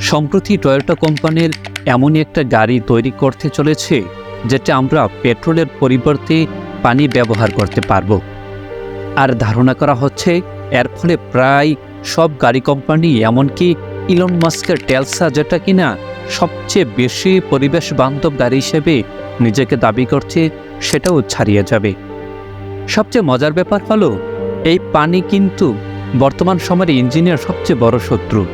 সম্প্রতি টয়োটা কোম্পানির এমনই একটা গাড়ি তৈরি করতে চলেছে, যেটা আমরা পেট্রোলের পরিবর্তে পানি ব্যবহার করতে পারব। আর ধারণা করা হচ্ছে, এর ফলে প্রায় সব গাড়ি কোম্পানি, এমনকি ইলন মাস্কের টেলসা যেটা কিনা সবচেয়ে বেশি পরিবেশ বান্ধব গাড়ি হিসেবে নিজেকে দাবি করছে, সেটাও ছাড়িয়ে যাবে। সবচেয়ে মজার ব্যাপার হলো, এই পানি কিন্তু বর্তমান সময়ের ইঞ্জিনের সবচেয়ে বড় শত্রু।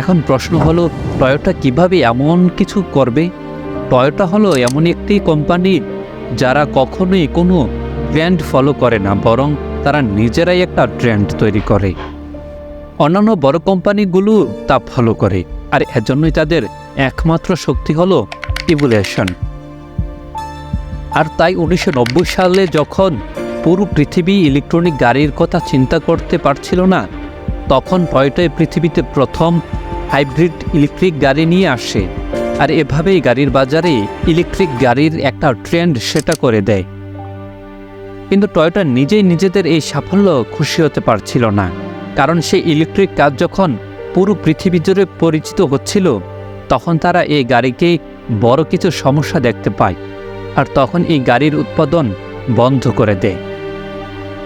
এখন প্রশ্ন হলো টয়োটা কীভাবে এমন কিছু করবে? টয়োটা হলো এমন একটি কোম্পানি যারা কখনোই কোনো ট্রেন্ড ফলো করে না, বরং তারা নিজেরাই একটা ট্রেন্ড তৈরি করে। অন্যান্য বড় কোম্পানিগুলো তা ফলো করে, আর এজন্যই তাদের একমাত্র শক্তি হলো ইভুলেশন আর তাই উনিশশো নব্বই সালে যখন পুরো পৃথিবী ইলেকট্রনিক গাড়ির কথা চিন্তা করতে পারছিল না, তখন টয়োটায় পৃথিবীতে প্রথম হাইব্রিড ইলেকট্রিক গাড়ি নিয়ে আসে আর এভাবেই গাড়ির বাজারে ইলেকট্রিক গাড়ির একটা ট্রেন্ড সেটা করে দেয়। কিন্তু টয়োটা নিজেই নিজেদের এই সাফল্য খুশি হতে পারছিল না, কারণ সেই ইলেকট্রিক কাজ যখন পুরো পৃথিবী জুড়ে পরিচিত হচ্ছিল, তখন তারা এই গাড়িকে বড় কিছু সমস্যা দেখতে পায় আর তখন এই গাড়ির উৎপাদন বন্ধ করে দেয়।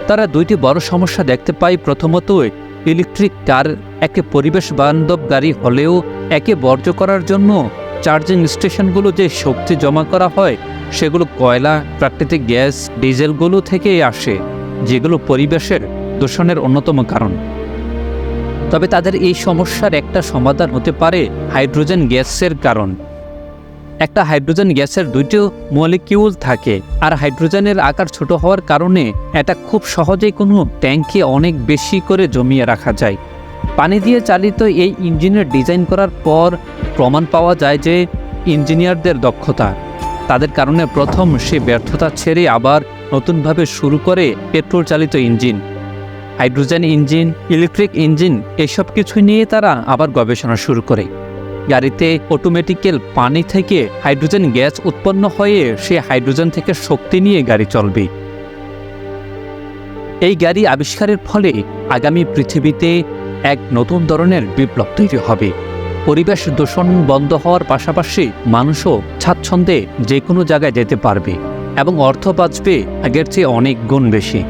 তারা দুইটি বড় সমস্যা দেখতে পায় প্রথমত ইলেকট্রিক কার একে পরিবেশ বান্ধব গাড়ি হলেও একে বর্জ্য করার জন্য চার্জিং স্টেশনগুলো যে শক্তি জমা করা হয়, সেগুলো কয়লা, প্রাকৃতিক গ্যাস, ডিজেলগুলো থেকেই আসে, যেগুলো পরিবেশের দূষণের অন্যতম কারণ। তবে তাদের এই সমস্যার একটা সমাধান হতে পারে হাইড্রোজেন গ্যাসের কারণ। একটা হাইড্রোজেন গ্যাসের দুইটিও মলিকিউল থাকে। আর হাইড্রোজেনের আকার ছোট হওয়ার কারণে এটা খুব সহজেই কোনো ট্যাঙ্কে অনেক বেশি করে জমিয়ে রাখা যায়। পানি দিয়ে চালিত এই ইঞ্জিনের ডিজাইন করার পর প্রমাণ পাওয়া যায় যে ইঞ্জিনিয়ারদের দক্ষতা। তাদের কারণে প্রথম সে ব্যর্থতা ছেড়ে আবার নতুনভাবে শুরু করে পেট্রোল চালিত engine. Hydrogen engine, electric engine, এসব কিছু নিয়ে তারা আবার গবেষণা শুরু করে। গাড়িতে অটোমেটিক্যাল পানি থেকে হাইড্রোজেন গ্যাস উৎপন্ন হয়ে সে হাইড্রোজেন থেকে শক্তি নিয়ে গাড়ি চলবে। এই গাড়ি আবিষ্কারের ফলে আগামী পৃথিবীতে এক নতুন ধরনের বিপ্লব তৈরি হবে। পরিবেশ দূষণ বন্ধ হওয়ার পাশাপাশি মানুষও স্বাচ্ছন্দ্যে যে কোনো জায়গায় যেতে পারবে এবং অর্থ বাঁচবে আগের চেয়ে অনেক গুণ বেশি।